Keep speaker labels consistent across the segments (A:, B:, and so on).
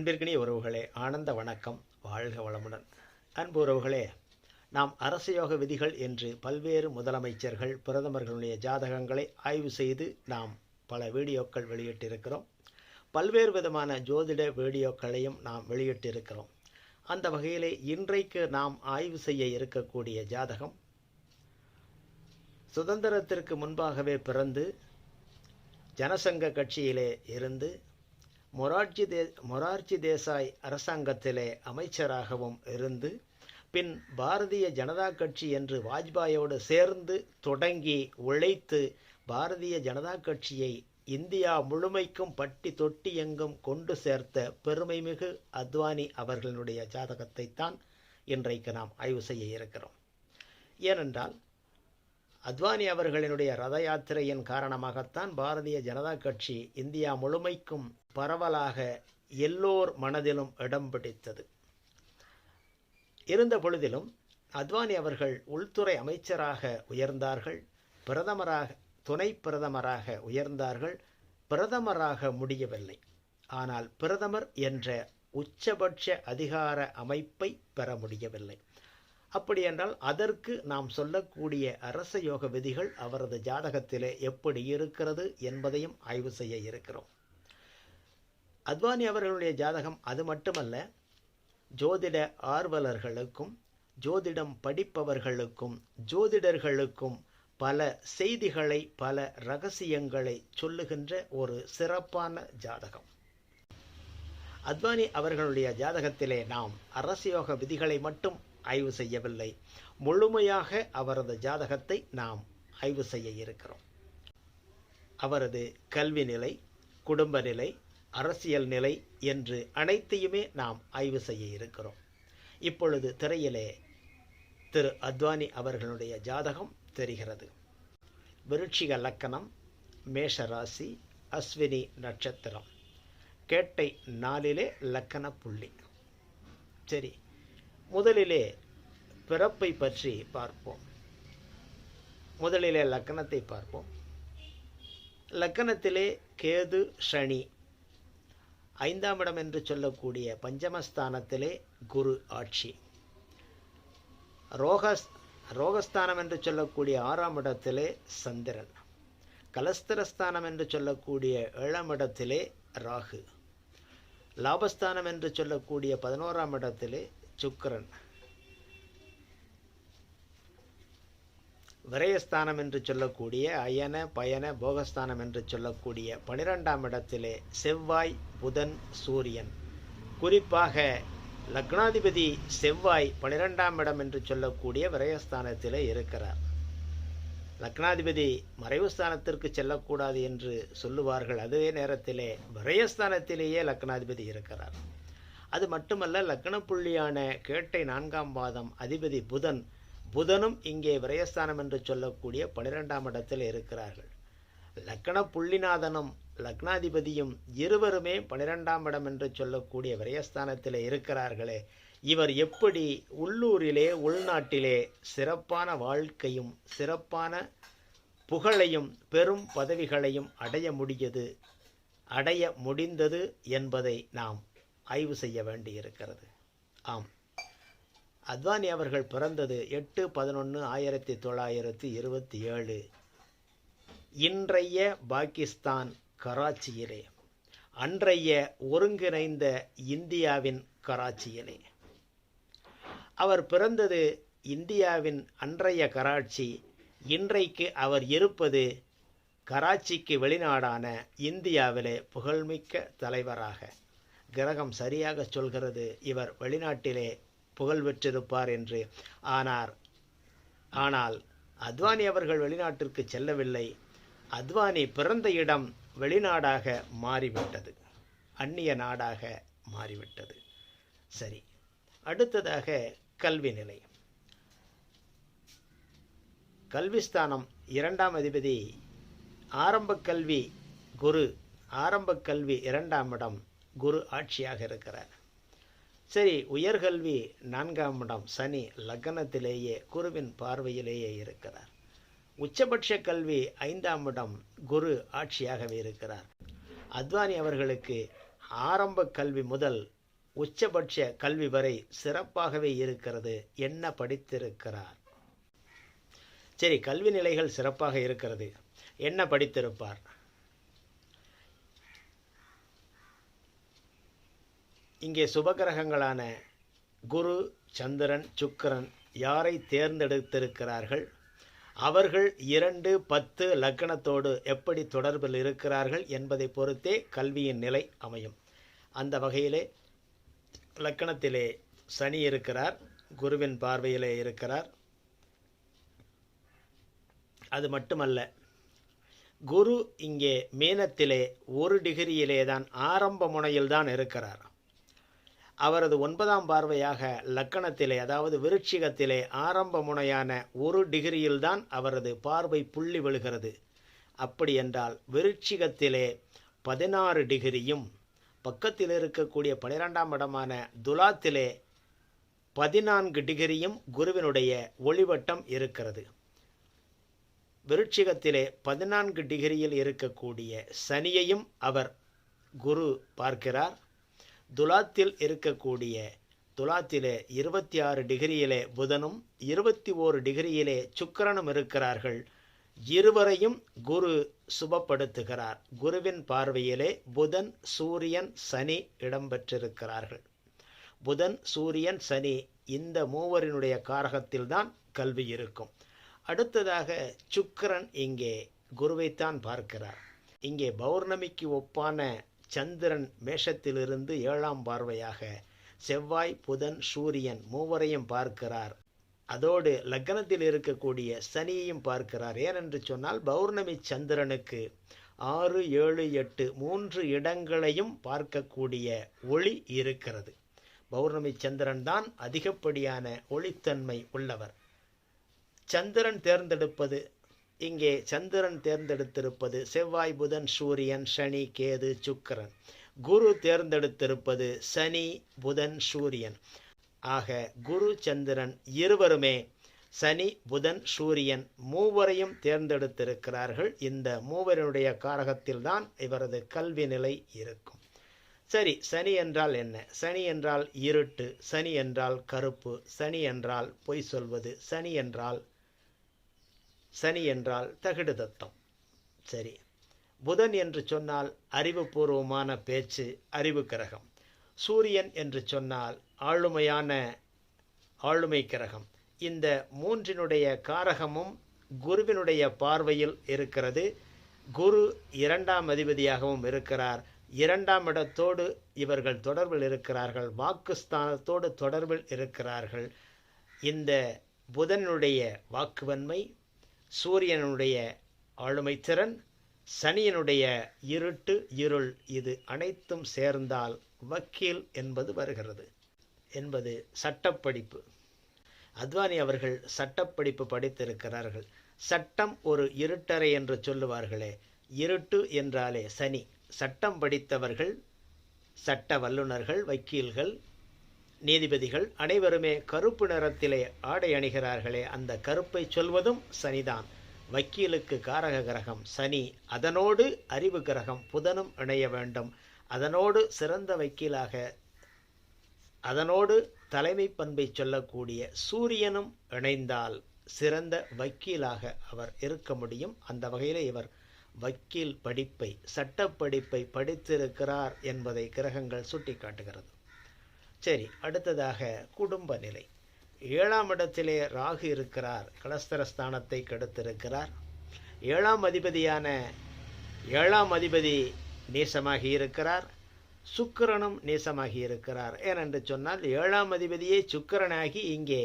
A: அன்பிற்கினிய உறவுகளே ஆனந்த வணக்கம் வாழ்க வளமுடன். அன்பு உறவுகளே நாம் அரசயோக விதிகள் என்று பல்வேறு முதலமைச்சர்கள் பிரதமர்களுடைய ஜாதகங்களை ஆய்வு செய்து நாம் பல வீடியோக்கள் வெளியிட்டிருக்கிறோம். பல்வேறு விதமான ஜோதிட வீடியோக்களையும் நாம் வெளியிட்டிருக்கிறோம். அந்த வகையிலே இன்றைக்கு நாம் ஆய்வு செய்ய இருக்கக்கூடிய ஜாதகம் சுதந்திரத்திற்கு முன்பாகவே பிறந்து ஜனசங்க கட்சியிலே இருந்து மொரார்ஜி தே மொரார்ஜி தேசாய் அரசாங்கத்திலே அமைச்சராகவும் இருந்து பின் பாரதிய ஜனதா கட்சி என்று வாஜ்பாயோடு சேர்ந்து தொடங்கி உழைத்து பாரதிய ஜனதா கட்சியை இந்தியா முழுமைக்கும் பட்டி தொட்டி எங்கும் கொண்டு சேர்த்த பெருமைமிகு அத்வானி அவர்களுடைய ஜாதகத்தைத்தான் இன்றைக்கு நாம் ஆய்வு செய்ய இருக்கிறோம். ஏனென்றால் அத்வானி அவர்களினுடைய ரத யாத்திரையின் காரணமாகத்தான் பாரதிய ஜனதா கட்சி இந்தியா முழுமைக்கும் பரவலாக எல்லோர் மனதிலும் இடம் பிடித்தது. இருந்த பொழுதிலும் அத்வானி அவர்கள் உள்துறை அமைச்சராக உயர்ந்தார்கள் பிரதமராக துணை பிரதமராக உயர்ந்தார்கள் பிரதமராக முடியவில்லை. ஆனால் பிரதமர் என்ற உச்சபட்ச அதிகார அமைப்பை பெற முடியவில்லை. அப்படியென்றால் அதற்கு நாம் சொல்லக்கூடிய அரச யோக விதிகள் அவரது ஜாதகத்திலே எப்படி இருக்கிறது என்பதையும் ஆய்வு செய்ய இருக்கிறோம். அத்வானி அவர்களுடைய ஜாதகம் அது மட்டுமல்ல ஜோதிட ஆர்வலர்களுக்கும் ஜோதிடம் படிப்பவர்களுக்கும் ஜோதிடர்களுக்கும் பல செய்திகளை பல ரகசியங்களை சொல்லுகின்ற ஒரு சிறப்பான ஜாதகம். அத்வானி அவர்களுடைய ஜாதகத்திலே நாம் அரசியோக விதிகளை மட்டும் ஆய்வு செய்யவில்லை. முழுமையாக அவரது ஜாதகத்தை நாம் ஆய்வு செய்ய இருக்கிறோம். அவரது கல்வி நிலை குடும்ப நிலை அரசியல் நிலை என்று அனைத்தையுமே நாம் ஆய்வு செய்ய இருக்கிறோம். இப்பொழுது திரையிலே திரு அத்வானி அவர்களுடைய ஜாதகம் தெரிகிறது. விருட்சிக லக்கணம் மேஷராசி அஸ்வினி நட்சத்திரம். கேட்டை நாளிலே லக்கண புள்ளி. சரி முதலிலே பிறப்பை பற்றி பார்ப்போம். முதலிலே லக்கணத்தை பார்ப்போம். லக்கணத்திலே கேது சனி ஐந்தாம் இடம் என்று சொல்லக்கூடிய பஞ்சமஸ்தானத்திலே குரு ஆட்சி. ரோகஸ் ரோகஸ்தானம் என்று சொல்லக்கூடிய ஆறாம் இடத்திலே சந்திரன். கலஸ்திரஸ்தானம் என்று சொல்லக்கூடிய ஏழாம் இடத்திலே ராகு. லாபஸ்தானம் என்று சொல்லக்கூடிய பதினோராம் இடத்திலே சுக்கரன். விரயஸ்தானம் என்று சொல்லக்கூடிய அயன பயன போகஸ்தானம் என்று சொல்லக்கூடிய பனிரெண்டாம் இடத்திலே செவ்வாய் புதன் சூரியன். குறிப்பாக லக்னாதிபதி செவ்வாய் பனிரெண்டாம் இடம் என்று சொல்லக்கூடிய விரயஸ்தானத்திலே இருக்கிறார். லக்னாதிபதி மறைவு ஸ்தானத்திற்கு செல்லக்கூடாது என்று சொல்லுவார்கள். அதே நேரத்திலே விரயஸ்தானத்திலேயே லக்னாதிபதி இருக்கிறார். அது மட்டுமல்ல லக்ன புள்ளியான கேட்டை நான்காம் பாதம் அதிபதி புதன் புதனும் இங்கே விரயஸ்தானம் என்று சொல்லக்கூடிய பனிரெண்டாம் இடத்தில் இருக்கிறார்கள். லக்கண புள்ளிநாதனும் லக்னாதிபதியும் இருவருமே பனிரெண்டாம் இடம் என்று சொல்லக்கூடிய விரயஸ்தானத்தில் இருக்கிறார்களே. இவர் எப்படி உள்ளூரிலே உள்நாட்டிலே சிறப்பான வாழ்க்கையும் சிறப்பான புகழையும் பெரும் பதவிகளையும் அடைய முடியது அடைய முடிந்தது என்பதை நாம் ஆய்வு செய்ய வேண்டியிருக்கிறது. ஆம். அத்வானி அவர்கள் பிறந்தது எட்டு பதினொன்று ஆயிரத்தி தொள்ளாயிரத்தி இருபத்தி ஏழு. இன்றைய பாகிஸ்தான் கராச்சியிலே. அன்றைய ஒருங்கிணைந்த இந்தியாவின் கராச்சியிலே. அவர் பிறந்தது இந்தியாவின் அன்றைய கராச்சி. இன்றைக்கு அவர் இருப்பது கராச்சிக்கு வெளிநாடான இந்தியாவிலே புகழ்மிக்க தலைவராக. கிரகம் சரியாக சொல்கிறது. இவர் வெளிநாட்டிலே புகழ் பெற்றிருப்பார் என்று. ஆனார் ஆனால் அத்வானி அவர்கள் வெளிநாட்டிற்கு செல்லவில்லை. அத்வானி பிறந்த இடம் வெளிநாடாக மாறிவிட்டது. அந்நிய நாடாக மாறிவிட்டது. சரி அடுத்ததாக கல்வி நிலை. கல்விஸ்தானம் இரண்டாம் அதிபதி ஆரம்ப கல்வி குரு ஆரம்ப கல்வி இரண்டாம் இடம் குரு ஆட்சியாக இருக்கிறார். சரி உயர்கல்வி நான்காம் இடம் சனி லக்னத்திலேயே குருவின் பார்வையிலேயே இருக்கிறார். உச்சபட்ச கல்வி ஐந்தாம் இடம் குரு ஆட்சியாகவே இருக்கிறார். அத்வானி அவர்களுக்கு ஆரம்ப கல்வி முதல் உச்சபட்ச கல்வி வரை சிறப்பாகவே இருக்கிறது என்ன படித்திருக்கிறார்? சரி கல்வி நிலைகள் சிறப்பாக இருக்கிறது. என்ன படித்திருப்பார்? இங்கே சுபகிரகங்களான குரு சந்திரன் சுக்கிரன் யாரை தேர்ந்தெடுத்திருக்கிறார்கள்? அவர்கள் இரண்டு பத்து லக்கணத்தோடு எப்படி தொடர்பில் இருக்கிறார்கள் என்பதை பொறுத்தே கல்வியின் நிலை அமையும். அந்த வகையிலே லக்கணத்திலே சனி இருக்கிறார் குருவின் பார்வையிலே இருக்கிறார். அது மட்டுமல்ல குரு இங்கே மீனத்திலே ஒரு டிகிரியிலே தான் ஆரம்ப முனையில் தான் இருக்கிறார் அவரது ஒன்பதாம் பார்வையாக லக்கணத்திலே அதாவது விருட்சிகத்திலே ஆரம்ப முனையான ஒரு டிகிரியில்தான் அவரது பார்வை புள்ளி விழுகிறது. அப்படி என்றால் விருட்சிகத்திலே பதினாறு டிகிரியும் பக்கத்தில் இருக்கக்கூடிய பனிரெண்டாம் இடமான துலாத்திலே பதினான்கு டிகிரியும் குருவினுடைய ஒளிவட்டம் இருக்கிறது. விருட்சிகத்திலே பதினான்கு டிகிரியில் இருக்கக்கூடிய சனியையும் அவர் குரு பார்க்கிறார். துலாத்தில் இருக்கக்கூடிய துலாத்திலே இருபத்தி ஆறு டிகிரியிலே புதனும் இருபத்தி ஓரு டிகிரியிலே சுக்கிரனும் இருக்கிறார்கள். இருவரையும் குரு சுபப்படுத்துகிறார். குருவின் பார்வையிலே புதன் சூரியன் சனி இடம்பெற்றிருக்கிறார்கள். புதன் சூரியன் சனி இந்த மூவரினுடைய காரகத்தில்தான் கல்வி இருக்கும். அடுத்ததாக சுக்கரன் இங்கே குருவைத்தான் பார்க்கிறார். இங்கே பௌர்ணமிக்கு ஒப்பான சந்திரன் மேஷத்திலிருந்து ஏழாம் பார்வையாக செவ்வாய் புதன் சூரியன் மூவரையும் பார்க்கிறார். அதோடு லக்னத்தில் இருக்கக்கூடிய சனியையும் பார்க்கிறார். ஏனென்று சொன்னால் பௌர்ணமி சந்திரனுக்கு ஆறு ஏழு எட்டு மூன்று இடங்களையும் பார்க்கக்கூடிய ஒளி இருக்கிறது. பௌர்ணமி சந்திரன் தான் அதிகப்படியான ஒளித்தன்மை உள்ளவர். சந்திரன் தேர்ந்தெடுப்பது இங்கே சந்திரன் தேர்ந்தெடுத்திருப்பது செவ்வாய் புதன் சூரியன் சனி கேது சுக்கிரன். குரு தேர்ந்தெடுத்திருப்பது சனி புதன் சூரியன். ஆக குரு சந்திரன் இருவருமே சனி புதன் சூரியன் மூவரையும் தேர்ந்தெடுத்திருக்கிறார்கள். இந்த மூவரினுடைய காரகத்தில்தான் இவரது கல்வி நிலை இருக்கும். சரி சனி என்றால் என்ன? சனி என்றால் இருட்டு சனி என்றால் கருப்பு சனி என்றால் பொய் சொல்வது சனி என்றால் சனி என்றால் தகிடு தத்தம். சரி. புதன் என்று சொன்னால் அறிவுபூர்வமான பேச்சு அறிவு கிரகம். சூரியன் என்று சொன்னால் ஆளுமையான ஆளுமை கிரகம். இந்த மூன்றினுடைய காரகமும் குருவினுடைய பார்வையில் இருக்கிறது. குரு இரண்டாம் அதிபதியாகவும் இருக்கிறார். இரண்டாம் இடத்தோடு இவர்கள் தொடர்பில் இருக்கிறார்கள். வாக்குஸ்தானத்தோடு தொடர்பில் இருக்கிறார்கள். இந்த புதனுடைய வாக்குவன்மை சூரியனுடைய ஆளுமை திறன் சனியனுடைய இருட்டு இருள் இது அனைத்தும் சேர்ந்தால் வக்கீல் என்பது வருகிறது என்பது சட்டப்படிப்பு. அத்வானி அவர்கள் சட்டப்படிப்பு படித்திருக்கிறார்கள். சட்டம் ஒரு இருட்டறை என்று சொல்லுவார்களே. இருட்டு என்றாலே சனி. சட்டம் படித்தவர்கள் சட்ட வல்லுநர்கள் வக்கீல்கள் நீதிபதிகள் அனைவருமே கருப்பு நிறத்திலே ஆடை அணிகிறார்களே அந்த கருப்பை சொல்வதும் சனிதான். வக்கீலுக்கு காரக கிரகம் சனி. அதனோடு அறிவு கிரகம் புதனும் இணைய வேண்டும். அதனோடு சிறந்த வக்கீலாக அதனோடு தலைமை பண்பை சொல்லக்கூடிய சூரியனும் இணைந்தால் சிறந்த வக்கீலாக அவர் இருக்க முடியும். அந்த வகையில் இவர் வக்கீல் படிப்பை சட்டப்படிப்பை படித்திருக்கிறார் என்பதை கிரகங்கள் சுட்டிக்காட்டுகிறது. சரி அடுத்ததாக குடும்ப நிலை. ஏழாம் இடத்திலே ராகு இருக்கிறார் கலஸ்தரஸ்தானத்தை கெடுத்திருக்கிறார். ஏழாம் அதிபதியான ஏழாம் அதிபதி நீசமாகி இருக்கிறார் சுக்கிரனும் நீசமாகி இருக்கிறார். ஏனென்று சொன்னால் ஏழாம் அதிபதியே சுக்கிரனாகி இங்கே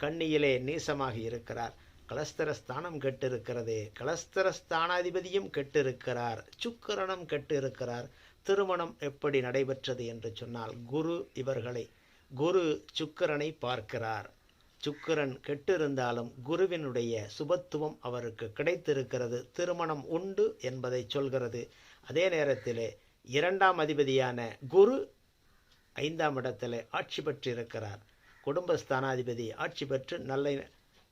A: கண்ணியிலே நீசமாகி இருக்கிறார். கலஸ்தர ஸ்தானம் கெட்டிருக்கிறது. கலஸ்தர ஸ்தானாதிபதியும் கெட்டிருக்கிறார். சுக்கிரனும் கெட்டிருக்கிறார். திருமணம் எப்படி நடைபெற்றது என்று சொன்னால் குரு இவர்களை குரு சுக்கிரனை பார்க்கிறார். சுக்கிரன் கெட்டிருந்தாலும் குருவினுடைய சுபத்துவம் அவருக்கு கிடைத்திருக்கிறது. திருமணம் உண்டு என்பதை சொல்கிறது. அதே நேரத்தில் இரண்டாம் அதிபதியான குரு ஐந்தாம் இடத்தில் ஆட்சி பெற்றிருக்கிறார். குடும்பஸ்தானாதிபதி ஆட்சி பெற்று நல்ல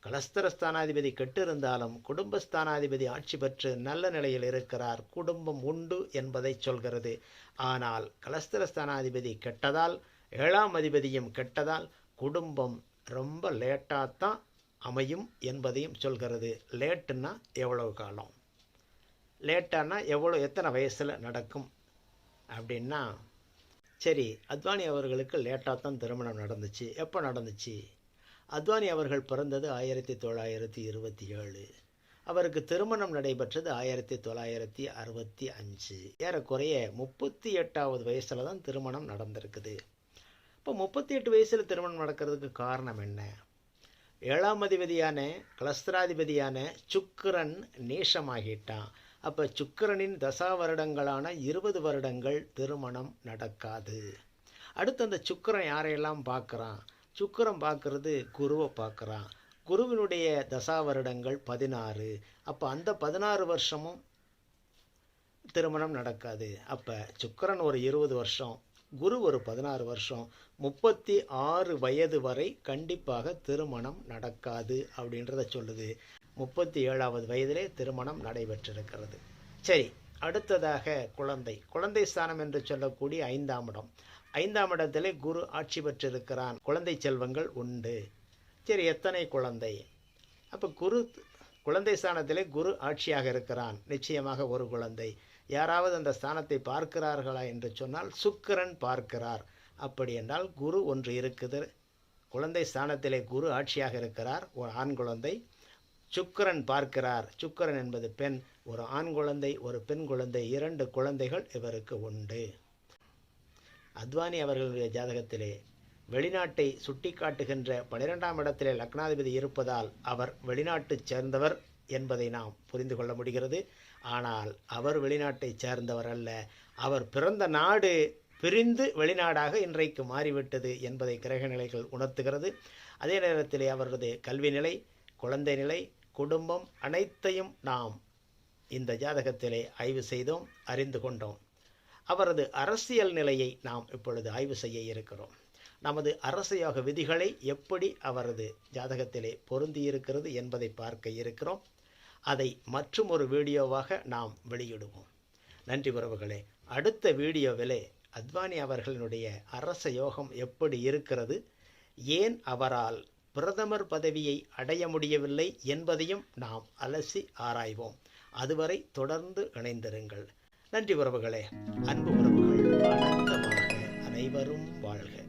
A: கலஸ்தரஸ்தானாதிபதி கெட்டிருந்தாலும் குடும்பஸ்தானாதிபதி ஆட்சி பெற்று நல்ல நிலையில் இருக்கிறார். குடும்பம் உண்டு என்பதை சொல்கிறது. ஆனால் கலஸ்தரஸ்தானாதிபதி கெட்டதால் ஏழாம் அதிபதியும் கெட்டதால் குடும்பம் ரொம்ப லேட்டாக தான் அமையும் என்பதையும் சொல்கிறது. லேட்டுன்னா எவ்வளவு காலம்? லேட்டானா எவ்வளோ எத்தனை வயசில் நடக்கும்? அப்படின்னா சரி அத்வானி அவர்களுக்கு லேட்டாக தான் திருமணம் நடந்துச்சு. எப்போ நடந்துச்சு? அத்வானி அவர்கள் பிறந்தது ஆயிரத்தி தொள்ளாயிரத்தி இருபத்தி ஏழு. அவருக்கு திருமணம் நடைபெற்றது ஆயிரத்தி தொள்ளாயிரத்தி அறுபத்தி அஞ்சு. ஏறக்குறைய முப்பத்தி எட்டாவது வயசில் தான் திருமணம் நடந்திருக்குது. இப்போ முப்பத்தி எட்டு வயசில் திருமணம் நடக்கிறதுக்கு காரணம் என்ன? ஏழாம் அதிபதியான கலஸ்திராதிபதியான சுக்கிரன் நேசமாகிட்டான். அப்போ சுக்கிரனின் தசா வருடங்களான இருபது வருடங்கள் திருமணம் நடக்காது. அடுத்து அந்த சுக்கிரன் யாரையெல்லாம் பார்க்குறான்? சுக்கரம் பார்க்கறது குருவை பார்க்குறான். குருவினுடைய தசா வருடங்கள் பதினாறு. அப்போ அந்த பதினாறு வருஷமும் திருமணம் நடக்காது. அப்போ சுக்கிரன் ஒரு இருபது வருஷம் குரு ஒரு பதினாறு வருஷம் முப்பத்தி ஆறு வயது வரை கண்டிப்பாக திருமணம் நடக்காது அப்படின்றத சொல்லுது. முப்பத்தி ஏழாவது வயதிலே திருமணம் நடைபெற்றிருக்கிறது. சரி அடுத்ததாக குழந்தை. குழந்தை ஸ்தானம் என்று சொல்லக்கூடிய ஐந்தாம் இடம். ஐந்தாம் இடத்திலே குரு ஆட்சி பெற்றிருக்கிறான். குழந்தை செல்வங்கள் உண்டு. சரி எத்தனை குழந்தை? அப்போ குரு குழந்தை ஸ்தானத்திலே குரு ஆட்சியாக இருக்கிறான். நிச்சயமாக ஒரு குழந்தை. யாராவது அந்த ஸ்தானத்தை பார்க்கிறார்களா என்று சொன்னால் சுக்கிரன் பார்க்கிறார். அப்படி என்றால் குரு ஒன்று இருக்குது. குழந்தை ஸ்தானத்திலே குரு ஆட்சியாக இருக்கிறார். ஒரு ஆண் குழந்தை. சுக்கிரன் பார்க்கிறார். சுக்கிரன் என்பது பெண். ஒரு ஆண் குழந்தை ஒரு பெண் குழந்தை இரண்டு குழந்தைகள் இவருக்கு உண்டு. அத்வானி அவர்களுடைய ஜாதகத்திலே வெளிநாட்டை சுட்டிக்காட்டுகின்ற பனிரெண்டாம் இடத்திலே லக்னாதிபதி இருப்பதால் அவர் வெளிநாட்டைச் சேர்ந்தவர் என்பதை நாம் புரிந்து கொள்ள முடிகிறது. ஆனால் அவர் வெளிநாட்டைச் சேர்ந்தவர் அல்ல. அவர் பிறந்த நாடு பிரிந்து வெளிநாடாக இன்றைக்கு மாறிவிட்டது என்பதை கிரக நிலைகள் உணர்த்துகிறது. அதே நேரத்திலே அவரது கல்வி நிலை குழந்தை நிலை குடும்பம் அனைத்தையும் நாம் இந்த ஜாதகத்திலே ஆய்வு செய்தோம் அறிந்து கொண்டோம். அவரது அரசியல் நிலையை நாம் இப்பொழுது ஆய்வு செய்ய இருக்கிறோம். நமது அரசியக விதிகளை எப்படி அவரது ஜாதகத்திலே பொருந்தியிருக்கிறது என்பதை பார்க்க இருக்கிறோம். அதை மற்றும் ஒரு வீடியோவாக நாம் வெளியிடுவோம். நன்றி உறவுகளே. அடுத்த வீடியோவிலே அத்வானி அவர்களினுடைய அரச யோகம் எப்படி இருக்கிறது? ஏன் அவரால் பிரதமர் பதவியை அடைய முடியவில்லை என்பதையும் நாம் அலசி ஆராய்வோம். அதுவரை தொடர்ந்து இணைந்திருங்கள். நன்றி உறவுகளே. அன்பு உறவுகள் அனைவரும் வாழ்க.